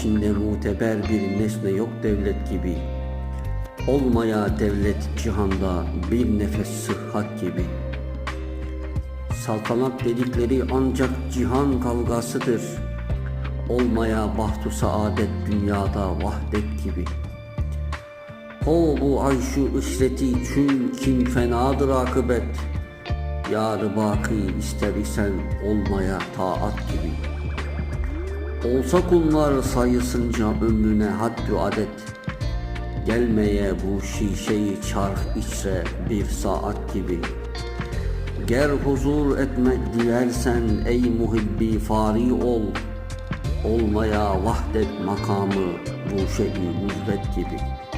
içinde muteber bir nesne yok devlet gibi. Olmaya devlet cihanda bir nefes sıhhat gibi. Saltanat dedikleri ancak cihan kavgasıdır. Olmaya bahtu saadet dünyada vahdet gibi. O bu ayşu ısreti kim fenadır akıbet. Yarı baki ister isen olmaya taat gibi. Olsa kullar sayısınca ömrüne haddü adet. Gelmeye bu şişeyi çarh içre bir saat gibi. Ger huzur etmek dilersen ey muhibbi fari ol. Olmaya vahdet makamı müzbet gibi.''